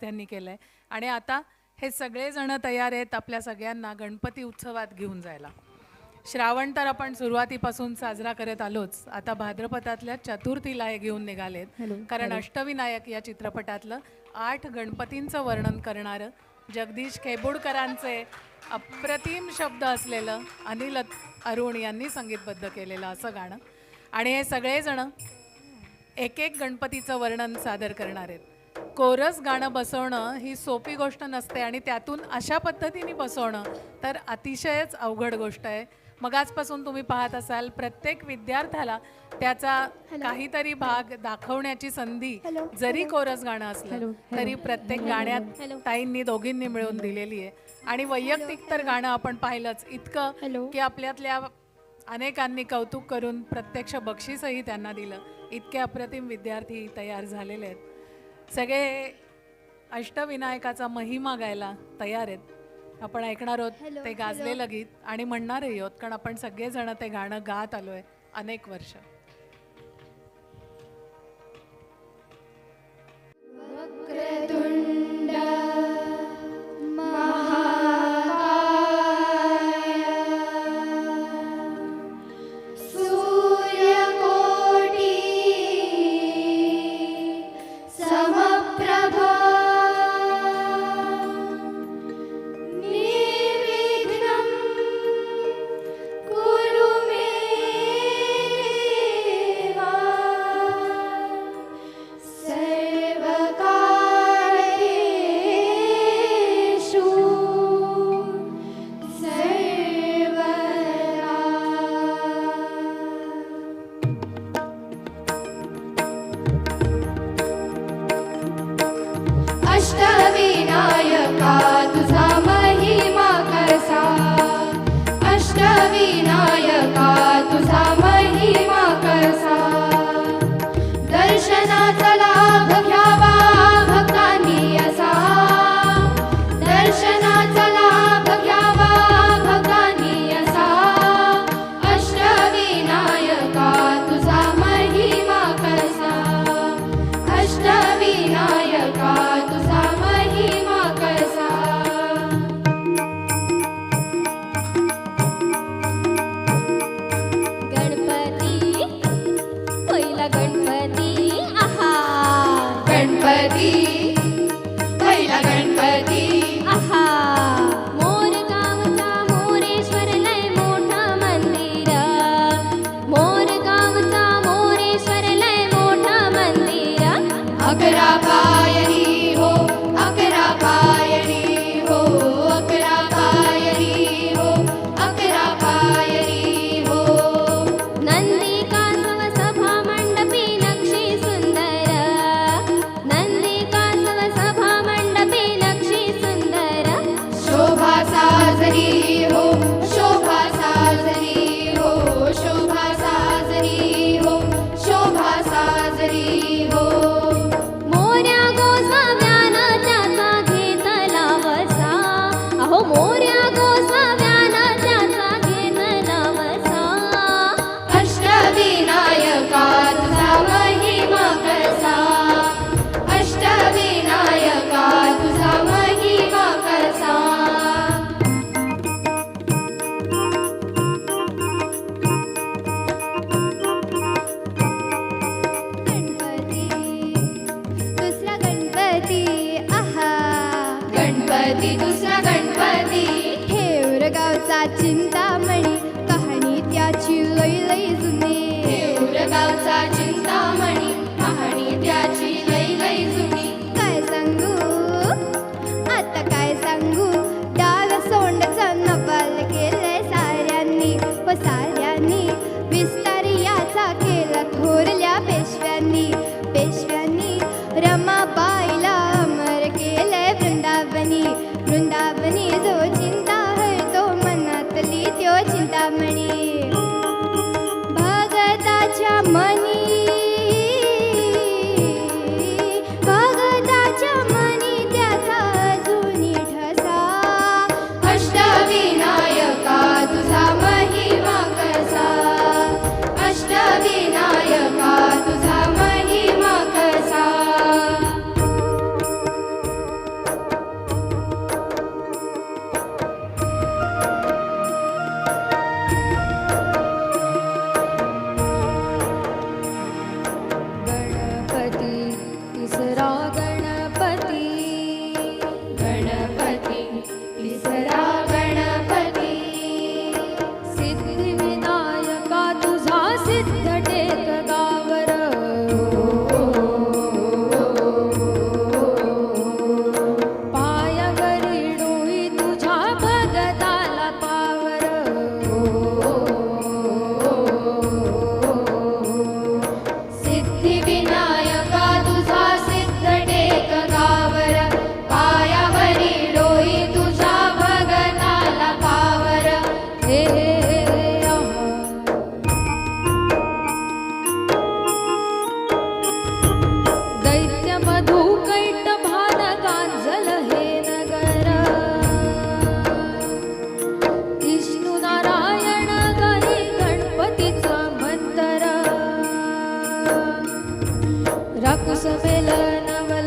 त्यांनी केलं आहे आणि आता हे सगळेजण तयार आहेत आपल्या सगळ्यांना गणपती उत्सवात घेऊन जायला. श्रावण तर आपण सुरुवातीपासून साजरा करत आलोच. आता भाद्रपदातल्या चतुर्थीला हे घेऊन निघालेत. कारण अष्टविनायक या चित्रपटातलं आठ गणपतींचं वर्णन करणारं जगदीश खेबुडकरांचे अप्रतिम शब्द असलेलं अनिल अरुण यांनी संगीतबद्ध केलेलं असं गाणं. आणि हे सगळेजण एक एक गणपतीचं वर्णन सादर करणार आहेत. कोरस गाणं बसवणं ही सोपी गोष्ट नसते आणि त्यातून अशा पद्धतीने बसवणं तर अतिशयच अवघड गोष्ट आहे. मग आजपासून तुम्ही पाहत असाल प्रत्येक विद्यार्थ्याला त्याचा काहीतरी भाग दाखवण्याची संधी जरी कोरस गाणं असलं तरी प्रत्येक गाण्यात ताईंनी दोघींनी मिळून दिलेली आहे. आणि वैयक्तिक तर गाणं आपण पाहिलंच. इतकं की आपल्यातल्या अनेकांनी कौतुक करून प्रत्यक्ष बक्षीसही त्यांना दिलं. इतके अप्रतिम विद्यार्थी तयार झालेले आहेत. सगळे अष्टविनायकाचा महिमा गायला तयार आहेत. आपण ऐकणार आहोत ते गाजलेलं गीत आणि म्हणणारही आहोत कारण आपण सगळेजण ते गाणं गात आलोय अनेक वर्ष. गणपती दुसरा गणपती. हेवर गावचा चिंतामणी कहाणी त्याची लई लई जुनी. गावचा Kakusa Vela Nava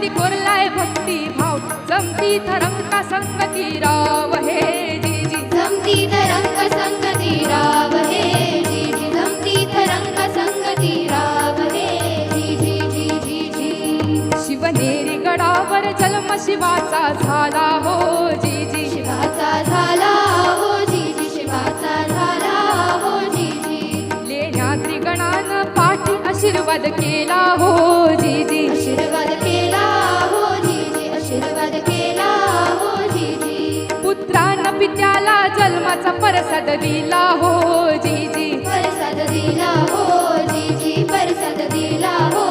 नाती थोरलाय भक्ती भाव? जमती तरंग संगती राव हे जीजी. जमती तरंग संगती राव हे जीजी. जमती तरंग संगती राव हे जीजी जीजी जी शिवनेरी गडावर जन्म शिवाचा झाला हो जीजी. शिवाचा झाला हो जीजी शिवाचा झाला हो जीजी. लेण्या त्रिगणानं पाठी आशीर्वाद केला हो विद्याला जन्माचा परसाद दिला हो जी जी परसाद दिला हो जीजी परसाद दिला हो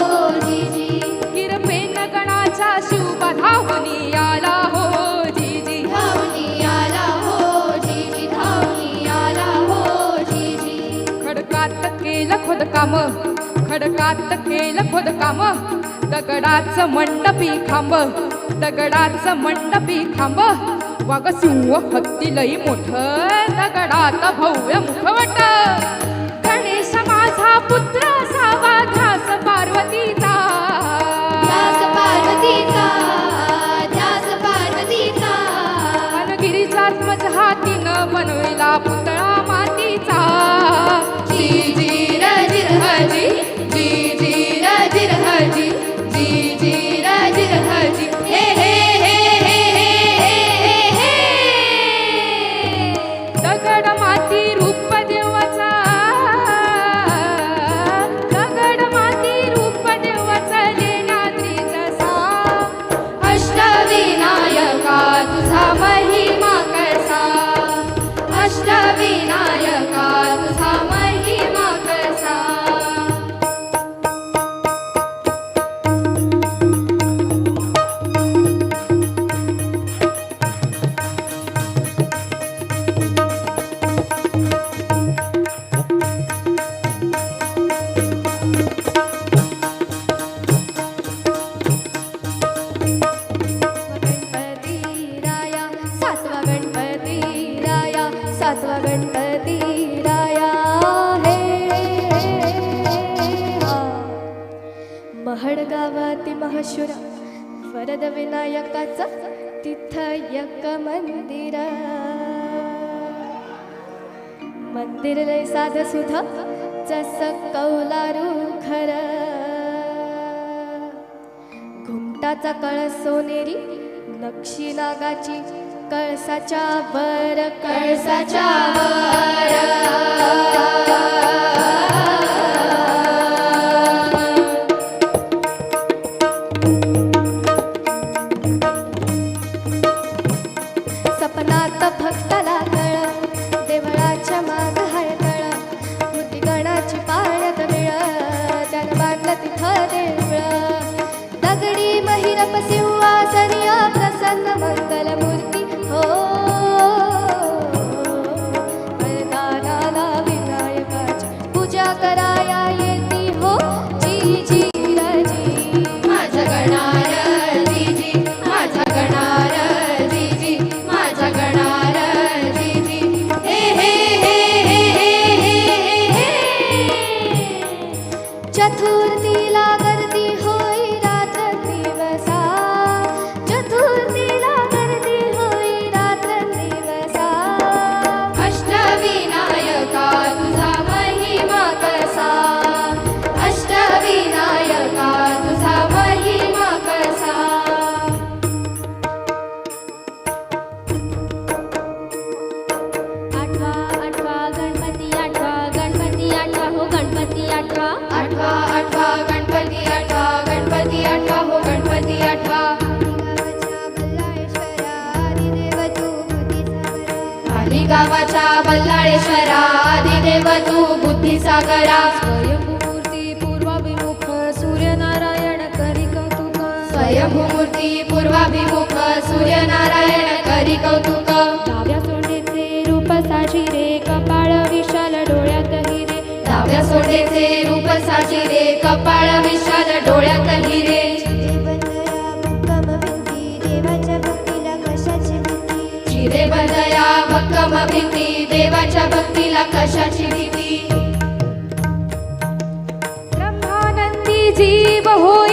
जीजी. किरपेन गणाचा शिवबा धावून आला हो जी जी धावणी आला हो जीजी धावणी आला हो जीजी. खडकात केलं खोदकाम खडकात केलं खोदकाम दगडाचं मंडपी खांब दगडाचं मंडपी खांब वाग सिंह हत्ती लई मोठ दगडात भव्य मुखवट. गणेश माझा पुत्र असावा ध्यास पार्वती महशुरा वरद विनायकाचं तिथं एक मंदिर. मंदिर लय साध सुधा जस कौलारू खरं. घुमटाचा कळस सोनेरी नक्षी नागाची कळसाच्या वर. कळसाच्या वर. आठवा आठवा आठवा गणपती आठवा गणपती आठवा हो गणपती आठवा गावाच्या बल्लाळेश्वरा आदिदेव तू बुद्धिसागरा. खाली गावाच्या पूर्वाभिमुख सूर्यनारायण करी कौतुक स्वयंभूमूर्ती पूर्वाभिमुख सूर्यनारायण करी कौतुक डाव्या सोंडेचे रूप साजिरे कपाळ विशाल डाव्या सोंडेचे रूप साची रे कपाळ विशाल डोळ्यात हिरे. चिरे बंदया भक्कम भीती देवाच्या भक्तीला कशाची भीती? ब्रह्मानंदी जीव होई